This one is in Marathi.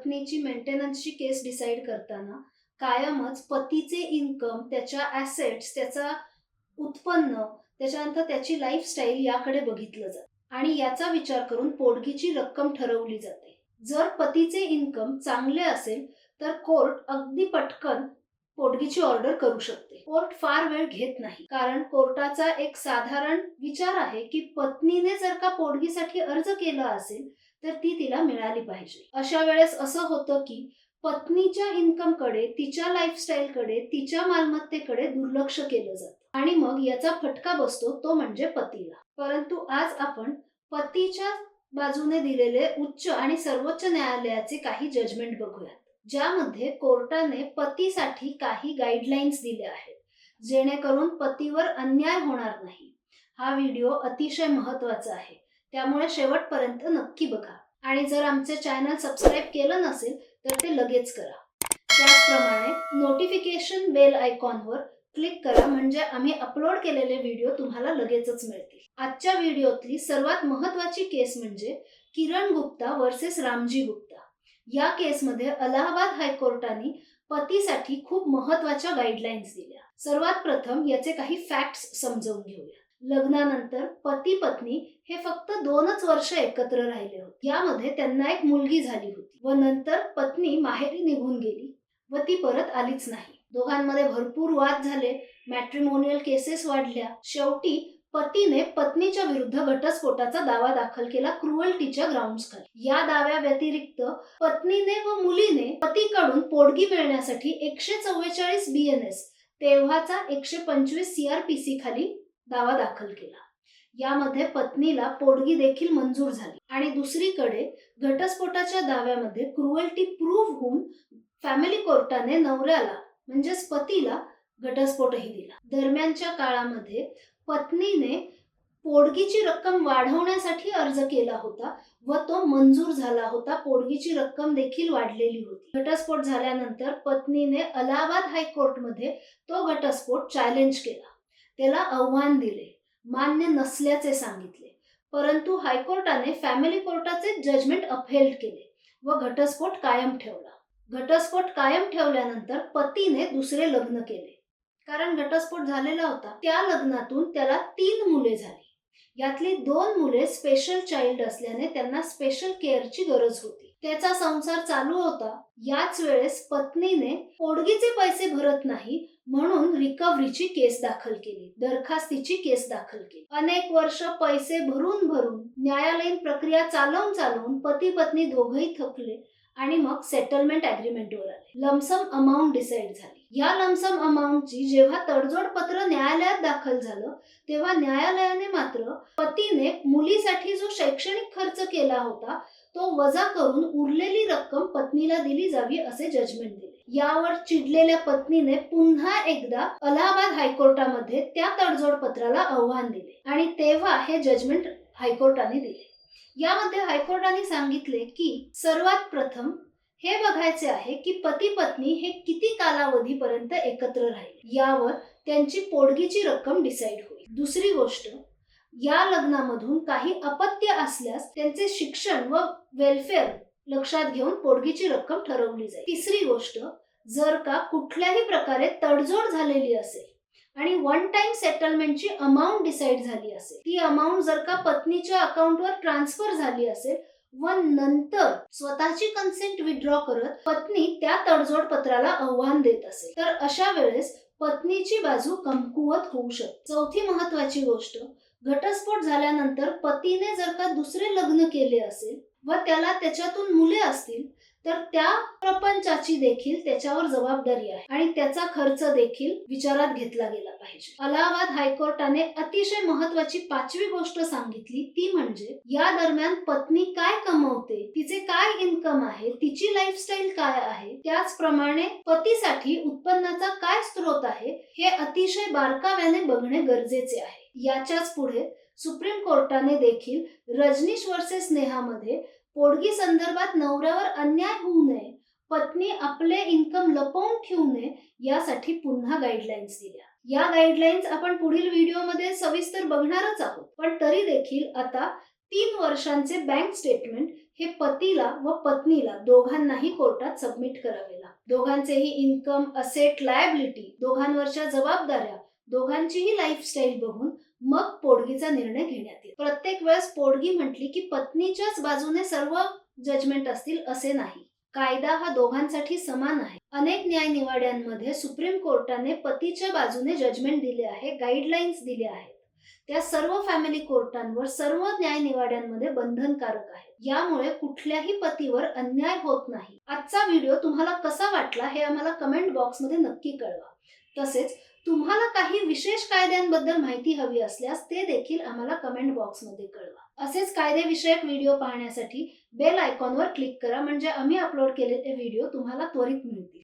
पत्नीची मेंटेनन्सची केस डिसाईड करताना कायमच पतीचे इन्कम त्याच्या ॲसेट्स त्याचा उत्पन्न त्याच्यानंतर त्याची लाईफस्टाईल याकडे बघितलं जातं. आणि याचा विचार करून पोटगीची रक्कम ठरवली जाते. जर पतीचे इन्कम चांगले असेल तर कोर्ट अगदी पटकन पोटगीची ऑर्डर करू शकते. कोर्ट फार वेळ घेत नाही. कारण कोर्टाचा एक साधारण विचार आहे की पत्नीने जर का पोटगीसाठी अर्ज केला असेल तर ती तिला मिळाली पाहिजे. अशा वेळेस असं होतं की पत्नीच्या इन्कमकडे तिच्या लाईफस्टाईलकडे तिच्या मालमत्तेकडे दुर्लक्ष केलं जातं. आणि मग याचा फटका बसतो तो म्हणजे पतीला. परंतु आज आपण पतीच्या बाजूने दिलेले उच्च आणि सर्वोच्च न्यायालयाचे काही जजमेंट बघूयात. ज्यामध्ये कोर्टाने पतीसाठी काही गाईडलाईन्स दिल्या आहेत जेणेकरून पतीवर अन्याय होणार नाही. हा व्हिडिओ अतिशय महत्त्वाचा आहे. त्यामुळे शेवटपर्यंत नक्की बघा. आणि जर आमचे चॅनल सबस्क्राईब केलं नसेल तर ते लगेच करा. त्याचप्रमाणे नोटिफिकेशन बेल आयकॉनवर क्लिक करा म्हणजे आम्ही अपलोड केलेले व्हिडिओ तुम्हाला लगेचच मिळतील. आजच्या व्हिडिओतली सर्वात महत्वाची केस म्हणजे किरण गुप्ता वर्सेस रामजी गुप्ता. या केसमध्ये अलाहाबाद हायकोर्टाने पतीसाठी खूप महत्त्वाच्या गाईडलाईन्स दिल्या. सर्वात प्रथम याचे काही फॅक्ट्स समजवून घेऊया. लग्नानंतर पती पत्नी हे फक्त दोनच वर्ष एकत्र राहिले होते. यामध्ये त्यांना एक मुलगी झाली होती व नंतर पत्नी माहेरी निघून गेली व ती परत आलीच नाही. दोघांमध्ये भरपूर वाद झाले. मॅट्रिमोनियल केसेस वाढल्या. शेवटी पतीने पत्नीच्या विरुद्ध घटस्फोटाचा दावा दाखल केला. क्रुअल्टीच्या ग्राउंड खाली. या दाव्या व्यतिरिक्त पत्नीने व मुलीने पतीकडून पोटगी मिळण्यासाठी एकशे चव्वेचाळीस बी एन एस तेव्हाचा एकशे पंचवीस सीआरपीसी खाली दावा दाखल केला. यामध्ये पत्नीला पोडगी देखील मंजूर झाली. आणि दुसरीकडे घटस्फोटाच्या दाव्यामध्ये क्रुअल्टी प्रूव्ह होऊन फॅमिली कोर्टाने नवऱ्याला म्हणजेच पतीला घटस्फोटही दिला. दरम्यानच्या काळामध्ये पत्नीने पोडगीची रक्कम वाढवण्यासाठी अर्ज केला होता व तो मंजूर झाला होता. पोडगीची रक्कम देखील वाढलेली होती. घटस्फोट झाल्यानंतर पत्नीने अलाहाबाद हायकोर्टमध्ये तो घटस्फोट चॅलेंज केला. त्याला आव्हान दिले. मान्य नसल्याचे सांगितले. परंतु हायकोर्टाने फॅमिली कोर्टाचे जजमेंट अपहेल्ड केले व घटस्फोट कायम ठेवला. घटस्फोट कायम ठेवल्यानंतर पतीने दुसरे लग्न केले. कारण घटस्फोट झालेला होता. त्या लग्नातून त्याला तीन मुले झाली. यातली दोन मुले स्पेशल चाइल्ड असल्याने त्यांना स्पेशल केअरची गरज होती. त्याचा संसार चालू होता. याच वेळेस पत्नीने पोडगीचे पैसे भरत नाही म्हणून रिकव्हरीची केस दाखल केली. दरखास्तीची केस दाखल केली. अनेक वर्ष पैसे भरून भरून न्यायालयीन प्रक्रिया चालवून चालवून पती पत्नी दोघही थकले आणि मग सेटलमेंट अग्रीमेंटवर आले. लमसम अमाऊंट डिसाईड झाली. या लमसम अमाऊंटची जेव्हा तडजोड पत्र न्यायालयात दाखल झालं तेव्हा न्यायालयाने मात्र पतीने मुलीसाठी जो शैक्षणिक खर्च केला होता तो वजा करून उरलेली रक्कम पत्नीला दिली जावी असे जजमेंट दिले. यावर चिडलेल्या पत्नीने पुन्हा एकदा अलाहाबाद हायकोर्टामध्ये त्या तडजोड पत्राला आव्हान दिले आणि तेव्हा हे जजमेंट हायकोर्टाने दिले. यामध्ये हायकोर्टाने सांगितले की सर्वात प्रथम हे बघायचे आहे की पती पत्नी हे किती कालावधीपर्यंत एकत्र राहील. यावर त्यांची पोडगीची रक्कम डिसाईड होईल. दुसरी गोष्ट या लग्नामधून काही अपत्य असल्यास त्यांचे शिक्षण व वेलफेअर लक्षात घेऊन पोडगीची रक्कम ठरवली जाईल. तिसरी गोष्ट जर का कुठल्याही प्रकारे तडजोड झालेली असेल आणि वन टाइम सेटलमेंटची अमाऊंट डिसाईड झाली असेल ती अमाऊंट जर का पत्नीच्या अकाउंटवर ट्रान्सफर झाली असेल व नंतर स्वतःची कन्सेंट विड्रॉ करत पत्नी त्या तडजोड पत्राला आव्हान देत असेल तर अशा वेळेस पत्नीची बाजू कमकुवत होऊ शकते. चौथी महत्वाची गोष्ट घटस्फोट झाल्यानंतर पतीने जर का दुसरे लग्न केले असेल व त्याला त्याच्यातून मुले असतील तर त्या प्रपंचाची देखील त्याच्यावर जबाबदारी आहे आणि त्याचा खर्च देखील विचारात घेतला गेला पाहिजे. अलाहाबाद हायकोर्टाने अतिशय महत्वाची पाचवी गोष्ट सांगितली ती म्हणजे या दरम्यान पत्नी काय कमवते तिचे काय इन्कम आहे तिची लाईफस्टाईल काय आहे त्याचप्रमाणे पतीसाठी उत्पन्नाचा काय स्रोत आहे हे अतिशय बारकाव्याने बघणे गरजेचे आहे. याच्याच पुढे सुप्रीम कोर्टाने देखील रजनीश वर्सेस नेहामध्ये पोडगी संदर्भात नवऱ्यावर अन्याय होऊ नये पत्नी आपले इन्कम लपवून ठेवू नये यासाठी पुन्हा गाईडलाईन्स दिल्या. या गाईडलाईन्स आपण पुढील व्हिडिओमध्ये सविस्तर बघणारच आहोत. पण तरी देखील आता तीन वर्षांचे बँक स्टेटमेंट हे पतीला व पत्नीला दोघांनाही कोर्टात सबमिट करावे लागते दोघांचेही इन्कम असेट लायबिलिटी दोघांवरच्या जबाबदाऱ्या दोघांचीही लाईफस्टाईल बघून मग पोडगीचा निर्णय घेण्यात येईल. प्रत्येक वेळेस पोडगी म्हटली की पत्नीच्याच बाजूने सर्व जजमेंट असतील असे नाही. कायदा हा दोघांसाठी समान आहे. अनेक न्याय निवाड्यांमध्ये सुप्रीम कोर्टाने पतीच्या बाजूने जजमेंट दिले आहे गाईडलाईन्स दिले आहेत. त्या सर्व फॅमिली कोर्टांवर सर्व न्याय निवाड्यांमध्ये बंधनकारक आहे. यामुळे कुठल्याही पतीवर अन्याय होत नाही. आजचा व्हिडिओ तुम्हाला कसा वाटला हे आम्हाला कमेंट बॉक्समध्ये नक्की कळवा. तसेच तुम्हाला काही विशेष कायद्यांबद्दल माहिती हवी असल्यास ते देखील आम्हाला कमेंट बॉक्समध्ये कळवा. असेच कायदेविषयक व्हिडिओ पाहण्यासाठी बेल आयकॉनवर क्लिक करा म्हणजे आम्ही अपलोड केलेले व्हिडिओ तुम्हाला त्वरित मिळतील.